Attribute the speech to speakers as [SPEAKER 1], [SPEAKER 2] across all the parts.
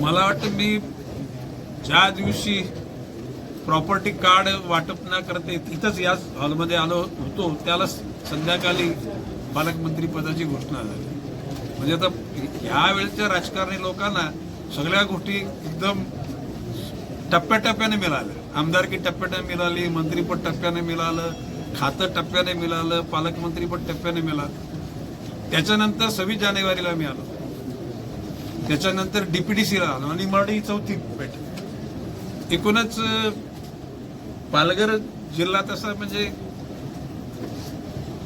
[SPEAKER 1] मला वाटतं मी ज्या दिवशी प्रॉपर्टी कार्ड वाटप न करते तिथंच याच हॉलमध्ये आलो होतो. त्याला संध्याकाळी पालकमंत्री पदाची घोषणा झाली. म्हणजे आता ह्या वेळच्या राजकारणी लोकांना सगळ्या गोष्टी एकदम टप्प्याटप्प्याने मिळाल्या. आमदारकी टप्प्याने मिळाली मंत्रीपद टप्प्याने मिळालं खातं टप्प्याने मिळालं पालकमंत्रीपद टप्प्याने मिळालं. त्याच्यानंतर सव्वीस जानेवारीला मी आलो. त्याच्यानंतर डीपीडीसीला आलो आणि मराठी चौथी भेट एकूणच पालघर जिल्हा तसा म्हणजे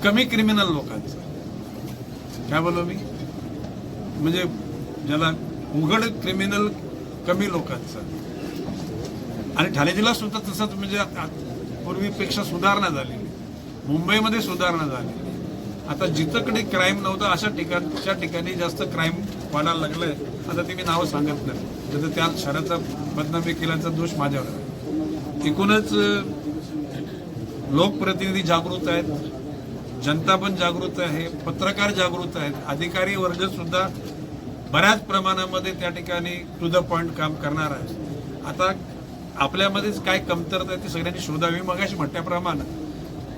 [SPEAKER 1] कमी क्रिमिनल लोकांचा. काय बोलो मी? म्हणजे ज्याला उघड क्रिमिनल कमी लोकांचा. आणि ठाणे जिल्हा सुद्धा तसंच म्हणजे पूर्वीपेक्षा सुधारणा झालेली. मुंबईमध्ये सुधारणा झालेली. आता जिथंकडे क्राईम नव्हतं अशा ठिकाणच्या ठिकाणी जास्त क्राईम वाढायला लागलंय. आता ते मी नावं सांगत नाही. जसं त्या शहराचा बदनामी केल्याचा दोष माझ्यावर आहे. एकूणच लोकप्रतिनिधी जागृत आहेत. जनता पण जागृत आहे. पत्रकार जागृत आहेत. अधिकारी वर्ग सुद्धा बऱ्याच प्रमाणामध्ये त्या ठिकाणी टू द पॉइंट काम करणार आहे. आता आपल्यामध्येच काय कमतरता आहे ती सगळ्यांनी शोधावी. मगाशी म्हटल्याप्रमाणे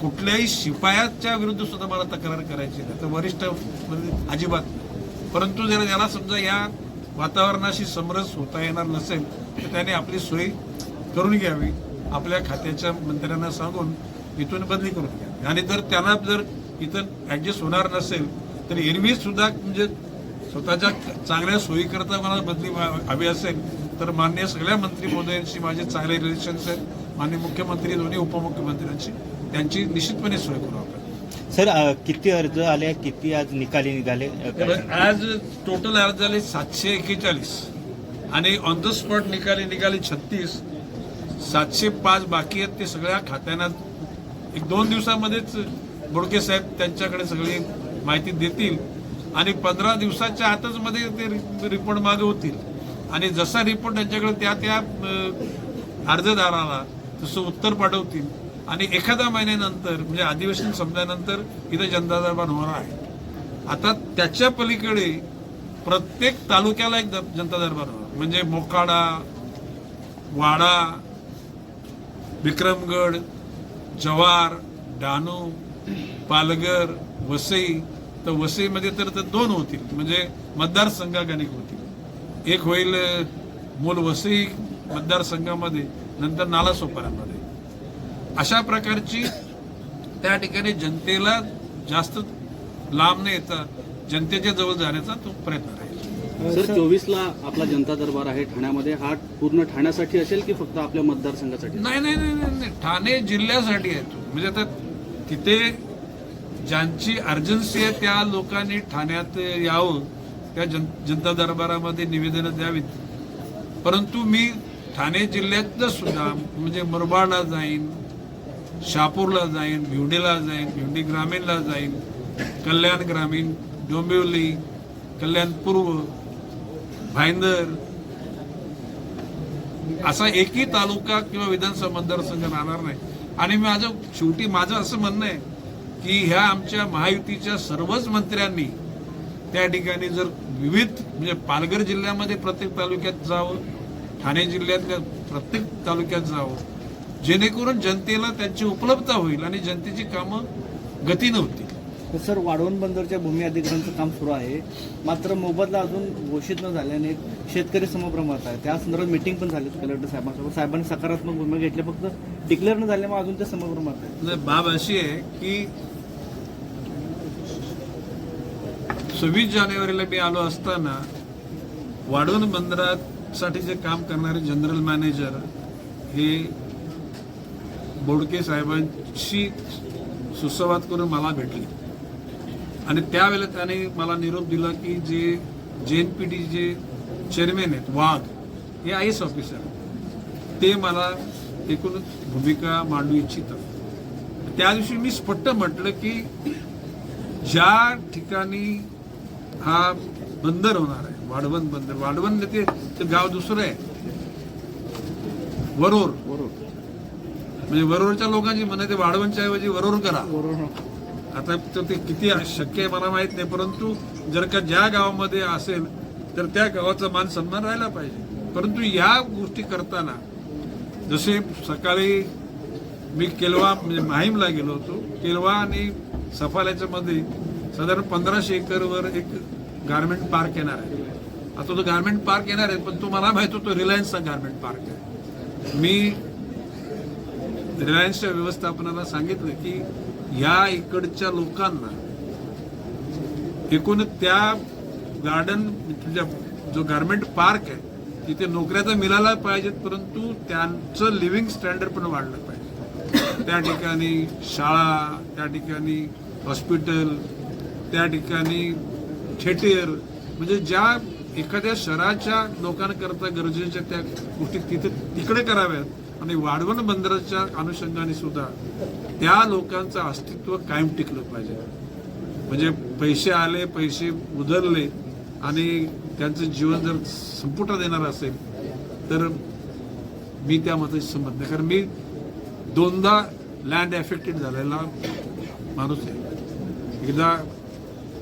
[SPEAKER 1] कुठल्याही शिपायाच्या विरुद्ध सुद्धा मला तक्रार करायची नाही. तर वरिष्ठ म्हणजे अजिबात नाही. परंतु जर ज्याला समजा या वातावरणाशी समरस होता येणार नसेल तर त्याने आपली सोय करून घ्यावी. आपल्या खात्याच्या मंत्र्यांना सांगून इथून बदली करून घ्यावी. आणि जर त्यांना जर इथं ॲडजस्ट होणार नसेल तर एरवी सुद्धा म्हणजे स्वतःच्या चांगल्या सोयीकरता मला बदली व्हा- हवी असेल तर मान्य सगळ्या मंत्री महोदयांशी माझे चांगले रिलेशन्स आहेत. मान्य मुख्यमंत्री दोन्ही उपमुख्यमंत्र्यांशी त्यांची निश्चितपणे सोय करू आपण.
[SPEAKER 2] सर किती अर्ज आले किती आज निकाली निघाले?
[SPEAKER 1] आज टोटल अर्ज झाले सातशे एक्केचाळीस आणि ऑन द स्पॉट निकाली निघाले छत्तीस. सातशे पाच बाकी आहेत ते सगळ्या खात्यांना एक दोन दिवसामध्येच बोडके साहेब त्यांच्याकडे सगळी माहिती देतील आणि पंधरा दिवसाच्या आतच मध्ये ते रिपोर्ट मागे होतील. आणि जसा रिपोर्ट त्यांच्याकडे त्या त्या अर्जदाराला तसं उत्तर पाठवतील. आणि एखाद्या महिन्यानंतर म्हणजे अधिवेशन संपल्यानंतर इथं जनता दरबार होणार आहे. आता त्याच्या पलीकडे प्रत्येक तालुक्याला एक जनता दरबार होणार. म्हणजे मोकाडा वाडा विक्रमगड जवार डहाणू पालघर वसई. तर वसईमध्ये तर दोन होतील. म्हणजे मतदारसंघ अनेक होतील. एक होईल मूल वसई मतदारसंघामध्ये नंतर नालासोपाऱ्यामध्ये. अशा प्रकारची त्या ठिकाणी जनतेला जास्त लांब न येता जनतेच्या जवळ जाण्याचा तो प्रयत्न राहील
[SPEAKER 3] सर चोवीसला आपला जनता दरबार आहे ठाण्यामध्ये. हा पूर्ण ठाण्यासाठी असेल की फक्त आपल्या मतदारसंघासाठी?
[SPEAKER 1] नाही नाही नाही नाही नाही. ठाणे जिल्ह्यासाठी आहे तो. म्हणजे आता तिथे ज्यांची अर्जन्सी आहे त्या लोकांनी ठाण्यात यावं त्या जन जनता दरबारामध्ये निवेदनं द्यावीत. परंतु मी ठाणे जिल्ह्यातलं सुद्धा म्हणजे मुरबाडला जाईन शापूरला जाईन भिवडीला जाईन भिवंडी ग्रामीणला जाईन कल्याण ग्रामीण डोंबिवली कल्याण पूर्व भाईंदर असा एकही तालुका किंवा विधानसभा मतदारसंघ राहणार नाही. आणि माझं शेवटी माझं असं म्हणणं आहे की ह्या आमच्या महायुतीच्या सर्वच मंत्र्यांनी त्या ठिकाणी जर विविध म्हणजे पालघर जिल्ह्यामध्ये प्रत्येक तालुक्यात जावं ठाणे जिल्ह्यातल्या प्रत्येक तालुक्यात जावं. जेणेकरून जनतेला त्यांची उपलब्धता होईल आणि जनतेची कामं गतीनं होतील.
[SPEAKER 4] सर वाढवण बंदरच्या भूमी अधिग्रहणाचं काम सुरू आहे. मात्र मोबदला अजून घोषित न झाल्याने शेतकरी समप्रमाणात आहे. त्या संदर्भात मिटिंग पण झाली कलेक्टर साहेबांसोबत. साहेबांनी सकारात्मक भूमिका घेतली. फक्त डिक्लेअर न झाल्यामुळे अजून ते समप्रमाणात आहे.
[SPEAKER 1] बाब अशी आहे की सव्वीस जानेवारीला मी आलो असताना वाढवण साठी जे काम करणारे जनरल मॅनेजर हे बोडके साहेबांशी सुसंवाद करून मला भेटले. आणि त्यावेळेला त्याने मला निरोप दिला की जे जे एन पी टी जे चेअरमॅन आहेत वाघ हे आय एस ऑफिसर ते मला एकूणच भूमिका मांडू इच्छितात. त्या दिवशी मी स्पष्ट म्हटलं की ज्या ठिकाणी हा बंदर होणार आहे वाढवण बंदर. वाढवण ते ते गाव दुसरं आहे. वरोर. म्हणजे वरोरच्या लोकांची म्हणा ते वाढवणच्या ऐवजी वरोर करा. आता तर ते किती शक्य आहे मला माहीत नाही परंतु जर का ज्या गावामध्ये असेल तर त्या गावाचा मान सन्मान राहायला पाहिजे. परंतु या गोष्टी करताना जसे सकाळी मी केलवा म्हणजे माहीमला गेलो होतो केलवा आणि सफाल्याच्या मध्ये साधारण पंधराशे एकरवर एक गारमेंट पार्क येणार आहे. आता तो गारमेंट पार्क येणार आहे पण तो मला माहिती होतो रिलायन्सचा गारमेंट पार्क आहे. मी रिलायन्सच्या व्यवस्थापनाला सांगितलं की या इकडच्या लोकांना एकूण त्या गार्डन म्हणजे जो गारमेंट पार्क आहे तिथे नोकऱ्या तर मिळायला पाहिजेत परंतु त्यांचं लिव्हिंग स्टँडर्ड पण वाढलं पाहिजे. त्या ठिकाणी शाळा त्या ठिकाणी हॉस्पिटल त्या ठिकाणी थिएटर म्हणजे ज्या एखाद्या शहराच्या लोकांकरता गरजेच्या त्या गोष्टी तिथे तिकडे कराव्यात. आणि वाढवण बंदराच्या अनुषंगाने सुद्धा त्या लोकांचं अस्तित्व कायम टिकलं पाहिजे. म्हणजे पैसे आले पैसे उधरले आणि त्यांचं जीवन जर संपुटात येणार असेल तर मी त्या मताशी संबंध नाही. कारण मी दोनदा लँड एफेक्टेड झालेला माणूस आहे. एकदा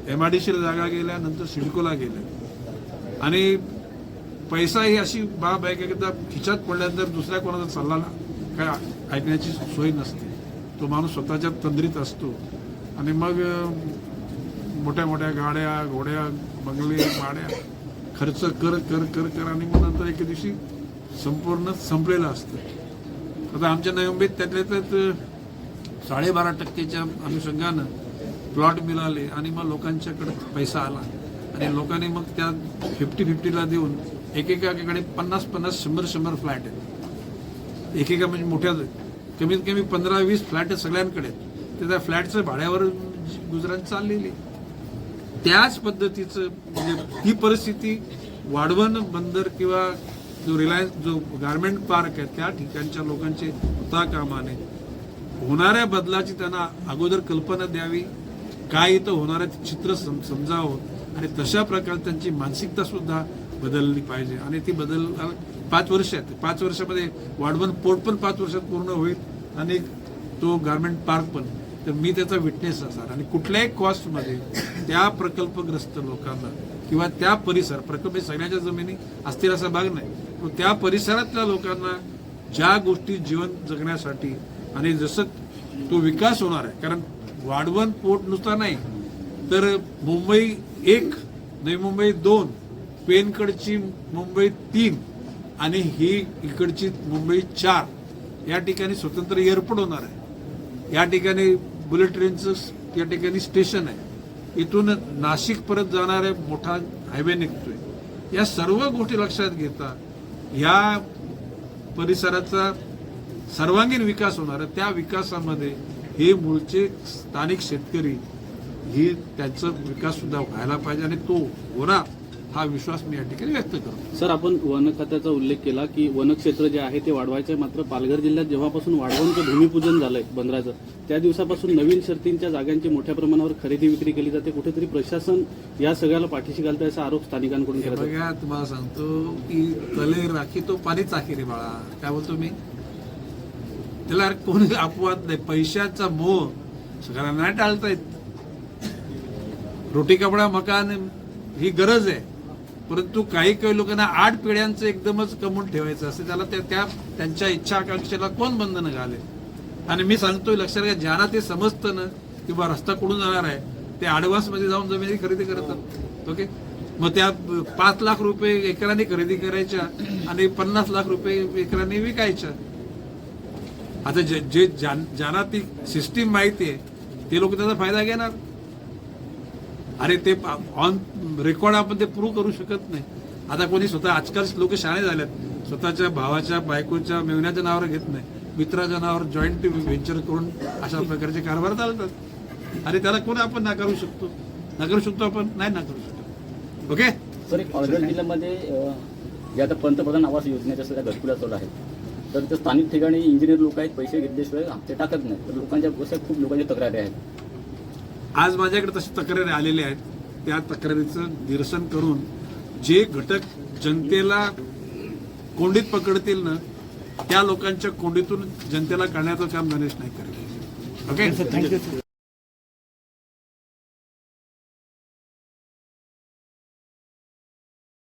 [SPEAKER 1] एम आय डी सीला जागा गेल्या नंतर सिडकोला गेल्या. आणि पैसा ही अशी बाब आहे की एकदा खिच्यात पडल्यानंतर दुसऱ्या कोणाचा सल्ला काय ऐकण्याची सोय नसते. तो माणूस स्वतःच्या तंद्रीत असतो. आणि मग मोठ्या मोठ्या गाड्या घोड्या बंगले गाड्या खर्च कर कर कर कर आणि मग नंतर एके दिवशी संपूर्ण संपलेलं असतं. आता आमच्या नवी त्यातल्या त्यात साडेबारा टक्केच्या अनुषंगानं प्लॉट मिळाले आणि मग लोकांच्याकडे पैसा आला. आणि लोकांनी मग त्या फिफ्टी फिफ्टीला देऊन एकेकाकडे पन्नास पन्नास शंभर शंभर फ्लॅट आहेत. एकेका म्हणजे मोठ्या कमीत कमी पंधरा वीस फ्लॅट आहेत सगळ्यांकडे. ते त्या फ्लॅटचं भाड्यावर गुजरात चाललेली. त्याच पद्धतीचं म्हणजे ही परिस्थिती वाढवण बंदर किंवा जो रिलायन्स जो गारमेंट पार्क आहे त्या ठिकाणच्या लोकांचे होता कामाने होणाऱ्या बदलाची त्यांना अगोदर कल्पना द्यावी. काय इथं होणारं चित्र सम- समजावं. आणि तशा प्रकारे त्यांची मानसिकता सुद्धा बदलली पाहिजे. आणि ती बदल पाच वर्ष आहेत. पाच वर्षामध्ये वाढवण पोर्ट पण पाच वर्षात पूर्ण होईल आणि तो गारमेंट पार्क पण. तर मी त्याचा विटनेस असणार. आणि कुठल्याही कॉस्टमध्ये त्या प्रकल्पग्रस्त लोकांना किंवा त्या परिसर प्रकल्प हे सगळ्याच्या जमिनी असतील असा भाग नाही. पण त्या परिसरातल्या लोकांना ज्या गोष्टी जीवन जगण्यासाठी आणि जसं तो विकास होणार आहे कारण वाढवण पोट नुसता नाही तर मुंबई एक नवी मुंबई दोन पेनकडची मुंबई तीन आणि ही इकडची मुंबई चार. या ठिकाणी स्वतंत्र एअरपोर्ट होणार आहे. या ठिकाणी बुलेट ट्रेनचं या ठिकाणी स्टेशन आहे. इथून नाशिक परत जाणारा मोठा हायवे निघतोय. या सर्व गोष्टी लक्षात घेता या परिसराचा सर्वांगीण विकास होणार आहे. त्या विकासामध्ये हे मूळचे स्थानिक शेतकरी ही त्यांचा विकास सुद्धा व्हायला पाहिजे आणि तो होणार हा विश्वास मी या ठिकाणी व्यक्त करतो.
[SPEAKER 3] सर आपण वन खात्याचा उल्लेख केला की वनक्षेत्र जे आहे ते वाढवायचं आहे मात्र पालघर जिल्ह्यात जेव्हापासून वाढवणचं भूमिपूजन झालंय बंदराचं त्या दिवसापासून नवीन शर्तींच्या जागांची मोठ्या प्रमाणावर खरेदी विक्री केली जाते. कुठेतरी प्रशासन या सगळ्याला पाठीशी घालतं असा आरोप स्थानिकांकडून केला
[SPEAKER 1] बघा तुम्हाला सांगतो की तले राखी तो पाणी चाकी रे बाळा. काय बोलतो मी? त्याला अरे कोणी अपवाद नाही पैशाचा मोह. सगळ्यांना टाळता येत. रोटी कपडा मकान ही गरज आहे. परंतु काही काही लोकांना आठ पिढ्यांचं एकदमच कमवून ठेवायचं असते. त्याला त्या त्या त्यांच्या इच्छा आकांक्षेला कोण बंधनं घाले आणि मी सांगतोय लक्षात घ्या ज्यांना ते समजतं ना किंवा रस्ता कुठून जाणार आहे ते ऍडव्हान्समध्ये जाऊन जमिनी खरेदी करतात. ओके? मग त्या पाच लाख रुपये एकराने खरेदी करायच्या आणि पन्नास लाख रुपये एकराने विकायच्या. आता जे जे ज्यांना ती सिस्टीम माहिती आहे ते लोक त्याचा फायदा घेणार. अरे ते ऑन रेकॉर्ड आपण ते प्रूव्ह करू शकत नाही. आता कोणी स्वतः आजकाल लोक शाळे झाल्यात स्वतःच्या भावाच्या बायकोच्या मेवण्याच्या नावावर घेत नाही. मित्राच्या नावावर जॉईंट व्हेंचर करून अशा प्रकारचे कारभार चालतात. अरे त्याला कोण आपण नाकारू शकतो? नाकारू शकतो आपण? नाही नाकारू शकतो. ओके
[SPEAKER 5] सर एक पालघर जिल्ह्यामध्ये जे आता पंतप्रधान आवास योजनेच्या सगळ्या घरकुला चालू आहेत. तर ते स्थानिक ठिकाणी इंजिनियर लोक आहेत पैसे घेतल्याशिवाय हप्ते टाकत नाही तर लोकांच्या खूप लोकांच्या तक्रारी आहेत.
[SPEAKER 1] आज माझ्याकडे तशा तक्रारी आलेल्या आहेत. त्या तक्रारीचं निरसन करून जे घटक जनतेला कोंडीत पकडतील ना त्या लोकांच्या कोंडीतून जनतेला काढण्याचं काम गणेश नाही करेल ओके
[SPEAKER 4] थँक्यू